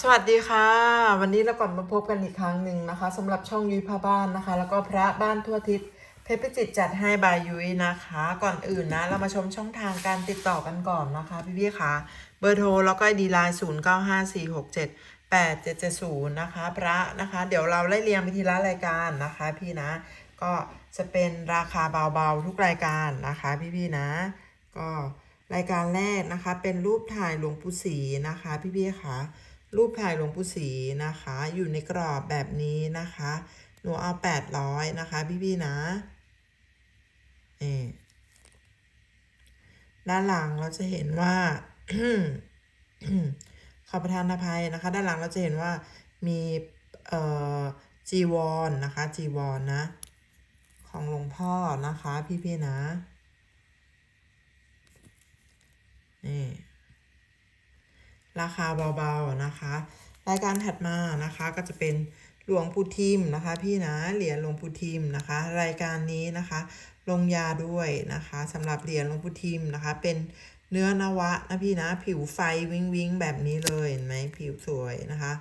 สวัสดีค่ะ วันนี้เรากลับมาพบกันอีกครั้งหนึ่งนะคะสำหรับช่องยุ้ยพาบ้านนะคะ แล้วก็พระบ้านทั่วทิศเพชรพิจิตรจัดให้บายยุ้ยนะคะ ก่อนอื่นนะ เรามาชมช่องทางการติดต่อกันก่อนนะคะ พี่ๆค่ะเบอร์โทรแล้วก็ดีไลน์ศูนย์เก้าห้าสี่หกเจ็ดแปดเจ็ดเจ็ดศูนย์นะคะ พระนะคะ เดี๋ยวเราไล่เรียงไปทีละรายการนะคะ พี่นะ ก็จะเป็นราคาเบาๆทุกรายการนะคะ พี่ๆนะ ก็รายการแรกนะคะ เป็นรูปถ่ายหลวงปู่ศรีนะคะ พี่ๆค่ะ รูปถ่ายหลวงปู่ศรีนะคะ อยู่ในกรอบแบบนี้นะคะ หนูเอาแปดร้อยนะคะพี่ๆนะนี่ด้านหลังเราจะเห็นว่าขอประทานอภัยนะคะ ด้านหลังเราจะเห็นว่ามีเอ่อจีวรนนะคะจีวรนนะ ของหลวงพ่อนะคะ พี่ๆนะนี่ ราคาเบาๆนะคะ รายการถัดมานะคะก็จะเป็นหลวงปู่ทิมนะคะ พี่นะเหรียญหลวงปู่ทิมนะคะ รายการนี้นะคะ ลงยาด้วยนะคะสำหรับเหรียญหลวงปู่ทิมนะคะ เป็นเนื้อนวะนะพี่นะผิวไฟวิงวิงแบบนี้เลยเห็นไหมผิวสวยนะคะ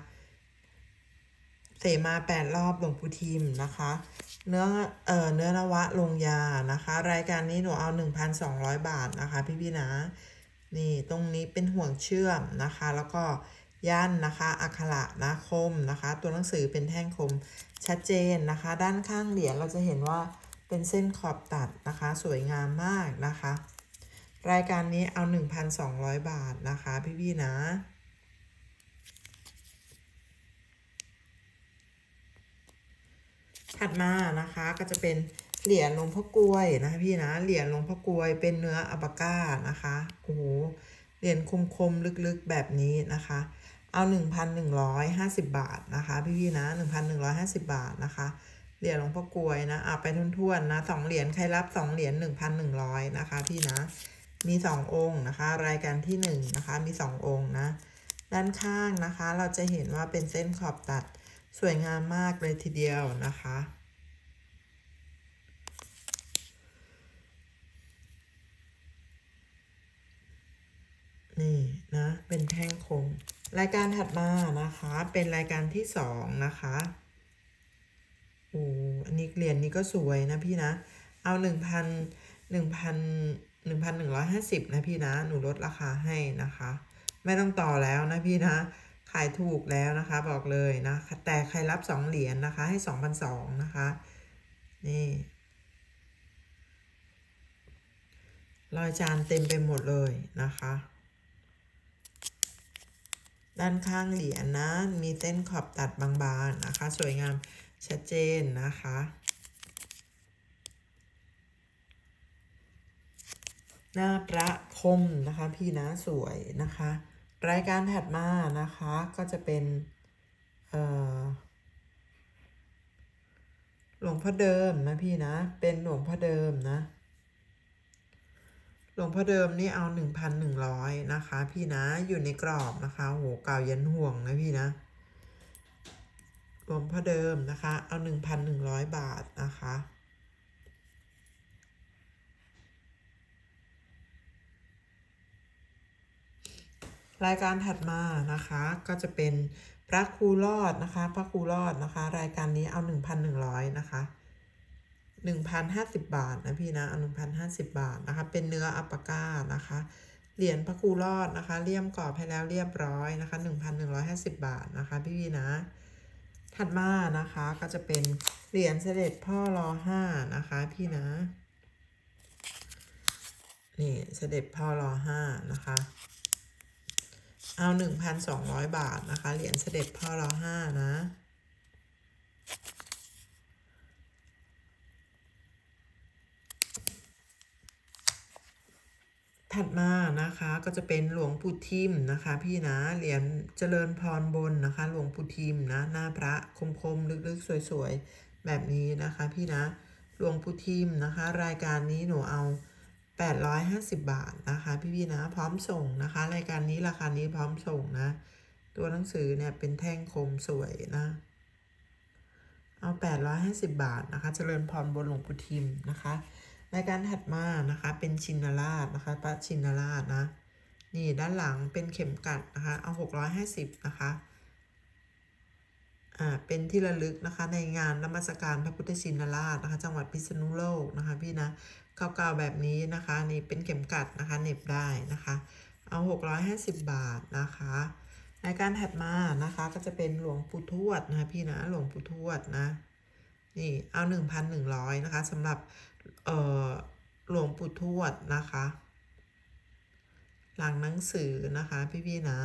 เสมาแปดรอบหลวงปู่ทิมนะคะ เนื้อเอ่อเนื้อนวะลงยานะคะ รายการนี้หนูเอา1,200บาทนะคะ พี่พี่ๆนะ นี่ตรงนี้เป็นห่วงเชื่อมนะคะ แล้วก็ย่านนะคะอักขระนะคมนะคะ ตัวหนังสือเป็นแท่งคมชัดเจนนะคะ ด้านข้างเหรียญเราจะเห็นว่าเป็นเส้นขอบตัดนะคะ สวยงามมากนะคะ รายการนี้เอา 1,200 บาทนะคะพี่ๆนะถัดมานะคะก็จะเป็น เหรียญหลวงพ่อกลวยนะพี่นะ เหรียญหลวงพ่อกลวยเป็นเนื้ออัปาก้านะคะ โอ้โห เหรียญคมๆ ลึกๆ แบบนี้นะคะ เอา 1,150 บาทนะคะ พี่ๆนะ 1,150 บาทนะคะ เหรียญหลวงพ่อกลวยนะเอาไปทุ่นๆนะสองเหรียญใครรับสองเหรียญ1,100นะคะ พี่นะ มีสององค์นะคะ รายการที่หนึ่งนะคะ มีสององค์นะ ด้านข้างนะคะ เราจะเห็นว่าเป็นเส้นขอบตัดสวยงามมากเลยทีเดียวนะคะ นี่นะเป็นแท่งคม รายการถัดมานะคะ เป็นรายการที่สองนะคะโอ้อันนี้เหรียญนี้ก็สวยนะพี่นะ เอาหนึ่งพันหนึ่งพันหนึ่งพันหนึ่งร้อยห้าสิบนะพี่นะ หนูลดราคาให้นะคะ ไม่ต้องต่อแล้วนะพี่นะ ขายถูกแล้วนะคะบอกเลยนะแต่ใครรับสองเหรียญนะคะ ให้สองพันสองนะคะ นี่รอยจานเต็มไปหมดเลยนะคะ ด้านข้างเหรียญนะ มีเส้นขอบตัดบางๆนะคะ สวยงามชัดเจนนะคะ หน้าพระคมนะคะพี่นะสวยนะคะ รายการถัดมานะคะก็จะเป็นเอ่อหลวงพ่อเดิมนะพี่นะ เป็นหลวงพ่อเดิมนะ หลวงพ่อเดิมนี่เอาหนึ่งพันหนึ่งร้อยนะคะ พี่นะอยู่ในกรอบนะคะโหเก่ายันห่วงนะพี่นะหลวงพ่อเดิมนะคะ เอาหนึ่งพันหนึ่งร้อยบาทนะคะรายการถัดมานะคะก็จะเป็นพระครูรอดนะคะ พระครูรอดนะคะ รายการนี้เอา 1,100 นะคะ 1,050 บาทนะพี่นะเอา1,050 บาทนะคะ เป็นเนื้ออัปปาก้านะคะ เหรียญพระครูรอดนะคะ เลี่ยมกรอบให้แล้วเรียบร้อยนะคะ 1,150 บาทนะคะ พี่พี่นะ ถัดมานะคะก็จะเป็นเหรียญเสด็จพ่อรอห้านะคะ พี่นะ นี่เสด็จพ่อรอห้านะคะ เอาหนึ่งพันสองร้อยบาทนะคะ เหรียญเสด็จพ่อรอห้านะ ถัดมานะคะก็จะเป็นหลวงปู่ทิมนะคะ พี่นะเหรียญเจริญพรบนนะคะ หลวงปู่ทิมนะหน้าพระคมๆลึกๆ สวยๆ แบบนี้นะคะ พี่นะหลวงปู่ทิมนะคะ รายการนี้หนูเอา 850 บาทนะคะ พี่ๆนะพร้อมส่งนะคะ รายการนี้ราคานี้พร้อมส่งนะ ตัวหนังสือเนี่ยเป็นแท่งคมสวยนะเอา 850 บาทนะคะ เจริญพรบนหลวงปู่ทิมนะคะ รายการถัดมานะคะ เป็นชินราชนะคะพระชินราชนะ นี่ด้านหลังเป็นเข็มกัดนะคะ เอา650นะคะ อ่า เป็นที่ระลึกนะคะ ในงานนมัสการพระพุทธชินราชนะคะ จังหวัดพิษณุโลกนะคะพี่นะเก่าๆแบบนี้นะคะ นี่เป็นเข็มกัดนะคะเน็บได้นะคะ เอา650บาทนะคะรายการถัดมานะคะก็จะเป็นหลวงปู่ทวดนะคะพี่นะหลวงปู่ทวดนะนี่เอา1,100นะคะสำหรับ หลวงปู่ทวดนะคะ หลังหนังสือนะคะพี่ๆนะ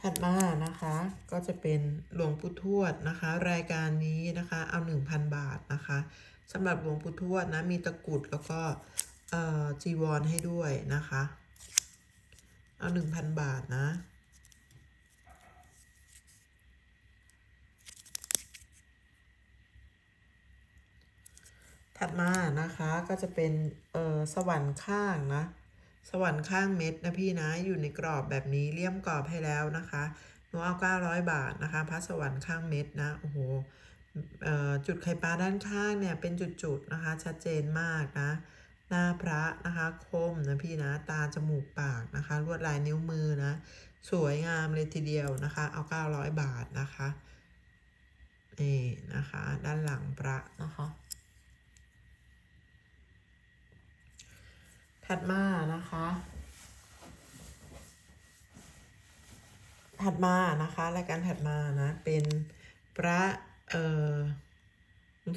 ถัดมานะคะก็จะเป็นหลวงปู่ทวดนะคะ รายการนี้นะคะเอา 1,000 บาทนะคะสำหรับหลวงปู่ทวดนะมีตะกรุดแล้วก็จีวรให้ด้วยนะคะ เอา1,000บาทนะ ถัดมานะคะก็จะเป็น เอ่อสวรรค์ข้างนะ สวรรค์ข้างเม็ดนะพี่นะ อยู่ในกรอบแบบนี้เลี่ยมกรอบให้แล้วนะคะหนูเอา900บาทนะคะพระสวรรค์ข้างเม็ดนะ โอ้โหเอ่อจุดไข่ปลาด้านข้างเนี่ยเป็นจุดๆนะคะ ชัดเจนมากนะ หน้าพระนะคะคมนะพี่นะตาจมูกปากนะคะ ลวดลายนิ้วมือนะ สวยงามเลยทีเดียวนะคะ เอา900บาทนะคะนี่นะคะ ด้านหลังพระนะคะถัดมานะคะ ถัดมานะคะรายการถัดมานะ เป็นพระเออ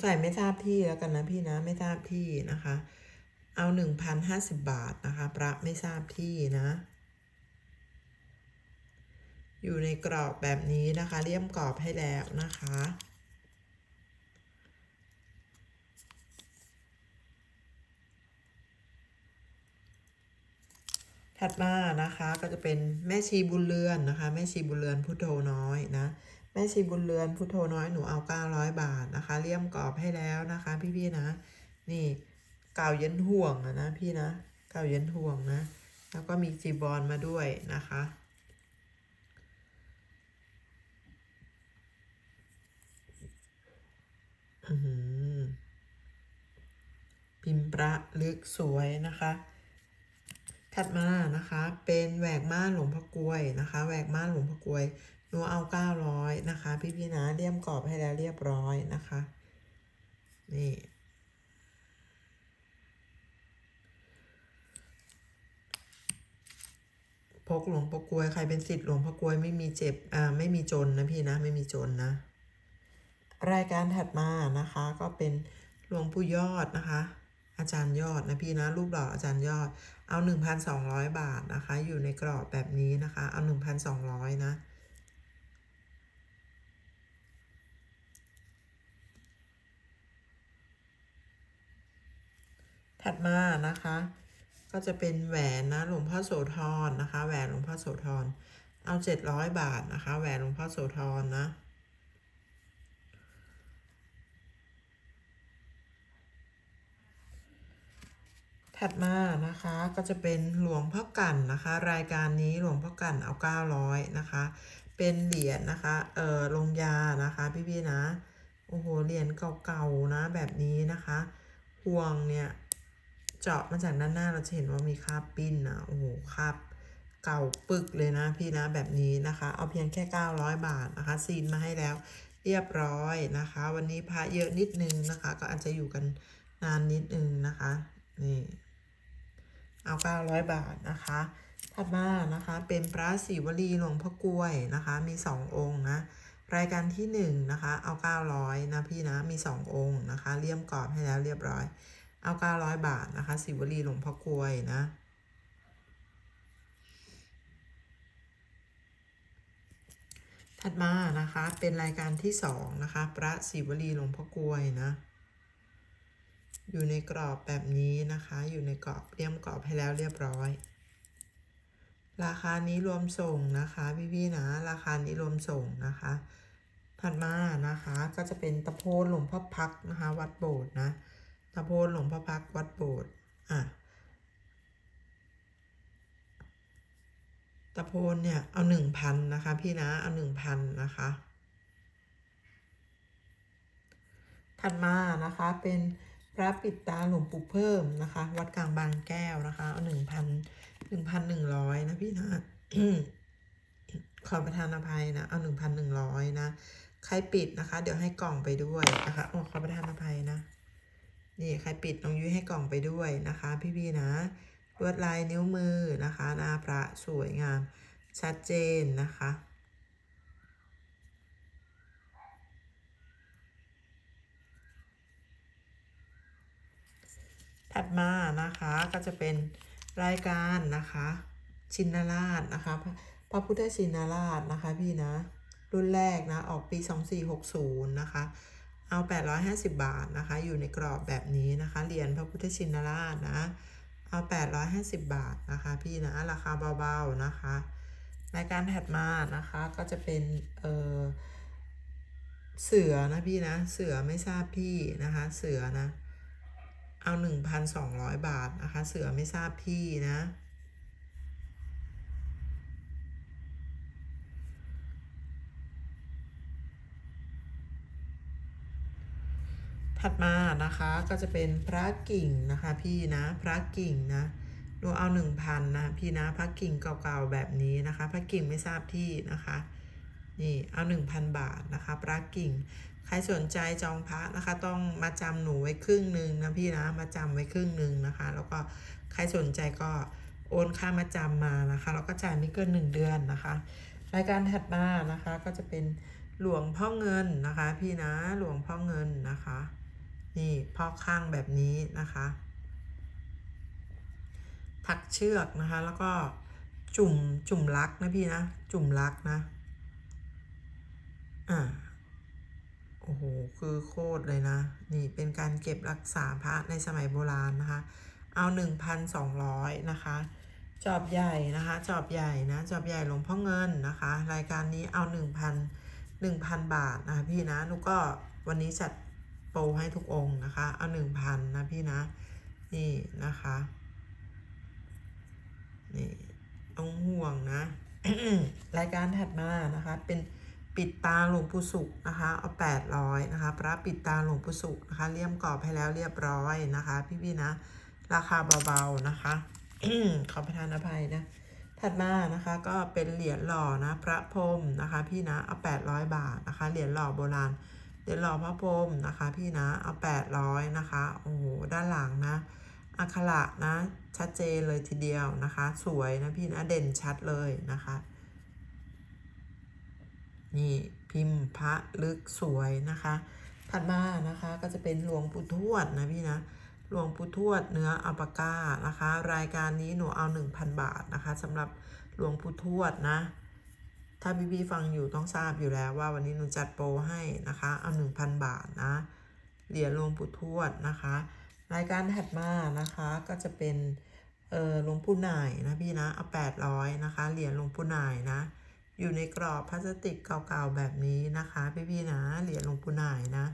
ใส่ไม่ทราบที่แล้วกันนะพี่นะไม่ทราบที่นะคะ เอาหนึ่งพันห้าสิบบาท นะคะ พระไม่ทราบที่นะ อยู่ในกรอบแบบนี้นะคะเลี่ยมกรอบให้แล้วนะคะ ถัดมานะคะก็จะเป็นแม่ชีบุญเรือนนะคะ แม่ชีบุญเรือนพุทโธน้อยนะแม่ชีบุญเรือนพุทโธน้อยหนูเอา 900 บาทนะคะเลี่ยมกรอบให้แล้วนะคะ พี่ๆนะ นี่ ก่าเย็นห่วงอะนะพี่นะก่าเย็นห่วงนะ แล้วก็มีจีบอลมาด้วยนะคะพิมพ์ประลึกสวยนะคะ ถัดมานะคะเป็นแหวกม่านหลวงพ่อกวยนะคะ แหวกม่านหลวงพ่อกวยหนูเอาเก้าร้อยนะคะ พี่พี่ๆนะเลี่ยมกรอบให้แล้วเรียบร้อยนะคะ นี่ กหลวงพ่อกลวยใครเป็นศิษย์หลวงพ่อกลวยไม่มีเจ็บอ่าไม่มีจนนะพี่นะไม่มีจนนะ รายการถัดมานะคะ ก็เป็นหลวงปู่ยอดนะคะ อาจารย์ยอดนะพี่นะรูปหล่ออาจารย์ยอด เอา 1,200 บาทนะคะ อยู่ในกรอบแบบนี้นะคะ เอา 1,200 นะถัดมานะคะ ก็จะเป็นแหวนนะหลวงพ่อโสธรนะคะ แหวนหลวงพ่อโสธร เอา700บาทนะคะ แหวนหลวงพ่อโสธรนะถัดมานะคะก็จะเป็นหลวงพ่อกันนะคะ รายการนี้หลวงพ่อกันเอา 900นะคะ เป็นเหรียญนะคะเอ่อลงยานะคะพี่ๆนะโอ้โหเหรียญเก่าๆนะแบบนี้นะคะห่วงเนี่ย เจาะมาจากด้านหน้าเราจะเห็นว่ามีคราบปิ้นนะโอ้โหคราบเก่าปึกเลยนะพี่นะแบบนี้นะคะ เอาเพียงแค่ 900 บาทนะคะซีนมาให้แล้วเรียบร้อยนะคะ วันนี้พระเยอะนิดนึงนะคะ ก็อาจจะอยู่กันนานนิดนึงนะคะนี่เอา900 บาทนะคะถัดมานะคะเป็นพระศิวลีหลวงพ่อกล้วยนะคะ มี2องค์นะรายการที่1นะคะเอา900นะพี่นะมี 2 องค์นะคะเลี่ยมกรอบให้แล้วเรียบร้อย เอา 900 บาทนะคะศิวลีหลวงพ่อกลวยนะถัดมานะคะเป็นรายการที่2นะคะพระศิวลีหลวงพ่อกลวยนะ อยู่ในกรอบแบบนี้นะคะอยู่ในกรอบเรียมกรอบให้แล้วเรียบร้อย ราคานี้รวมส่งนะคะพี่ๆนะราคานี้รวมส่งนะคะถัดมานะคะก็จะเป็นตะโพนหลวงพ่อพักนะคะวัดโบสถ์นะ ตะโพนหลวงพ่อพักวัดโบสถ์อะตะโพนเนี่ย เอาหนึ่งพันนะคะ พี่นะ เอาหนึ่งพันนะคะ ถัดมานะคะเป็นพระปิดตาหลวงปู่เพิ่มนะคะ วัดกลางบางแก้วนะคะ เอาหนึ่งพันหนึ่งพันหนึ่งร้อยนะพี่นะขอประทานอภัยนะ เอาหนึ่งพันหนึ่งร้อยนะ ใครปิดนะคะ เดี๋ยวให้กล่องไปด้วยนะคะโอ้ขอประทานอภัยนะ นี่ใครปิดน้องยุ้ยให้กล่องไปด้วยนะคะ พี่ๆนะลวดลายนิ้วมือนะคะหน้าพระสวยงามชัดเจนนะคะถัดมานะคะก็จะเป็นรายการนะคะ ชินาราชนะคะพระพุทธชินาราชนะคะพี่นะ รุ่นแรกนะ ออกปี 2460 นะคะ เอา 850 บาทนะคะ อยู่ในกรอบแบบนี้นะคะ เหรียญพระพุทธชินราชนะ เอา 850 บาทนะคะ พี่นะ ราคาเบาๆนะคะ รายการถัดมานะคะก็จะเป็นเออเสือนะพี่นะ เสือไม่ทราบพี่นะคะ เสือนะ เอา 1,200 บาทนะคะ เสือไม่ทราบพี่นะ ถัดมานะคะก็จะเป็นพระกิ่งนะคะพี่นะพระกิ่งนะหนูเอาหนึ่งพันนะพี่นะพระกิ่งเก่าๆแบบนี้นะคะพระกิ่งไม่ทราบที่นะคะนี่เอาหนึ่งพันบาทนะคะพระกิ่ง ใครสนใจจองพระนะคะต้องมาจำหนูไว้ครึ่งหนึ่งนะพี่นะมาจำไว้ครึ่งหนึ่งนะคะ แล้วก็ใครสนใจก็โอนค่ามาจำมานะคะแล้วก็จ่ายไม่เกินหนึ่งเดือนนะคะ รายการถัดมานะคะก็จะเป็นหลวงพ่อเงินนะคะ พี่นะหลวงพ่อเงินนะคะ นี่พ่อข้างแบบนี้นะคะ ถักเชือกนะคะ แล้วก็จุ่มจุ่มลักนะพี่นะ จุ่มลักนะ อ่า โอ้โห คือโคตรเลยนะ นี่เป็นการเก็บรักษาพระในสมัยโบราณนะคะ เอา1,200นะคะ จอบใหญ่นะคะ จอบใหญ่นะ จอบใหญ่หลวงพ่อเงินนะคะ รายการนี้เอา1,000 1,000บาทนะะพี่นะ นุก็วันนี้จัด โปรให้ทุกองค์นะคะ เอา1,000นนะพี่นะ นี่นะคะ นี่ต้องห่วงนะ รายการถัดมานะคะ เป็นปิดตาหลวงปู่สุขนะคะ เอา800นะคะ พระปิดตาหลวงปู่สุขนะคะ เลี่ยมกรอบให้แล้วเรียบร้อยนะคะ พี่ๆนะ ราคาเบาๆนะคะขอประทานอภัยนะ ถัดมานะคะก็เป็นเหรียญหล่อนะ พระพรมนะคะ พี่นะเอา800บาทนะคะ เหรียญหล่อโบราณ เหรียญหล่อพระพรหมนะคะพี่นะ เอา800นะคะ โอ้โห ด้านหลังนะอักขระนะ ชัดเจนเลยทีเดียวนะคะ สวยนะพี่นะ เด่นชัดเลยนะคะ นี่พิมพ์พระลึกสวยนะคะ ถัดมานะคะก็จะเป็นหลวงปู่ทวดนะพี่นะหลวงปู่ทวดเนื้ออัปาก้านะคะ รายการนี้หนูเอา 1,000 บาทนะคะสำหรับหลวงปู่ทวดนะ ถ้าพี่พี่ๆฟังอยู่ต้องทราบอยู่แล้วว่าวันนี้หนูจัดโปรให้นะคะเอา1,000บาทนะเหรียญหลวงปู่ทวดนะคะ รายการถัดมานะคะก็จะเป็นเออหลวงปู่นายนะพี่นะเอา800นะคะเหรียญหลวงปู่นายนะ อยู่ในกรอบพลาสติกเก่าๆแบบนี้นะคะ พี่ๆนะเหรียญหลวงปู่นายนะ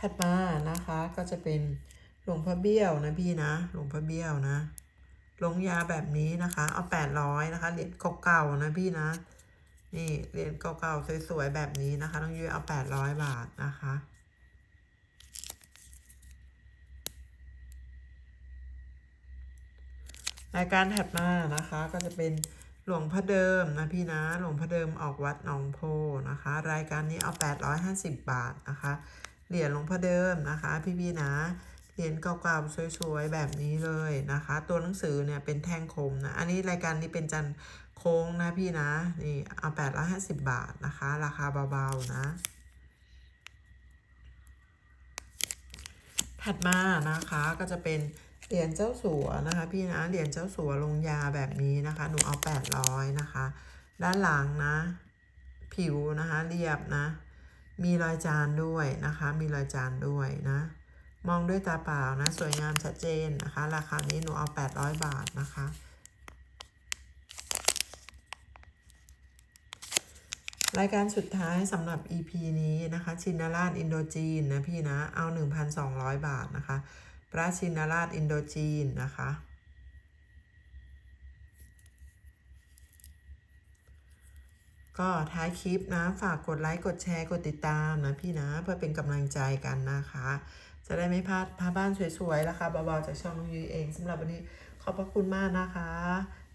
ถัดมานะคะก็จะเป็นหลวงพ่อเบี้ยวนะพี่นะหลวงพ่อเบี้ยวนะ ลงยาแบบนี้นะคะ เอาแปดร้อยนะคะเหรียญเก่าๆนะพี่นะ นี่เหรียญเก่าๆสวยๆแบบนี้นะคะ ต้องยืมเอาแปดร้อยบาทนะคะรายการถัดมานะคะก็จะเป็นหลวงพ่อเดิมนะพี่นะหลวงพ่อเดิมออกวัดหนองโพนะคะ รายการนี้เอา 850 บาทนะคะ เหรียญหลวงพ่อเดิมนะคะ พี่พี่ๆนะเหรียญเก่าๆสวยๆแบบนี้เลยนะคะ ตัวหนังสือเนี่ยเป็นแท่งคมนะอันนี้รายการนี้เป็นจันโค้งนะพี่นะนี่เอา850บาทนะคะ ราคาเบาๆนะถัดมานะคะก็จะเป็นเหรียญเจ้าสัวนะคะ พี่นะเหรียญเจ้าสัวลงยาแบบนี้นะคะ หนูเอา800นะคะ ด้านหลังนะ ผิวนะคะ เรียบนะ มีรอยจานด้วยนะคะ มีรอยจานด้วยนะ มองด้วยตาเปล่านะ สวยงามชัดเจนนะคะ ราคานี้หนูเอา 800 บาทนะคะ รายการสุดท้ายสำหรับ EP นี้นะคะ ชินาราชอินโดจีนนะพี่นะ เอา 1,200 บาทนะคะ พระชินาราชอินโดจีนนะคะ ก็ท้ายคลิปนะ ฝากกดไลค์ กดแชร์ กดติดตามนะพี่นะ เพื่อเป็นกำลังใจกันนะคะ จะได้ไม่พลาดพาบ้านสวยๆราคาเบาๆจากช่องยุ้ยเองสำหรับวันนี้ขอบพระคุณมากนะคะ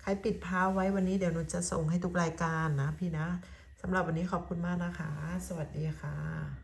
ใครปิดพาไว้วันนี้เดี๋ยวหนูจะส่งให้ทุกรายการนะพี่นะสำหรับวันนี้ขอบคุณมากนะคะ สวัสดีค่ะ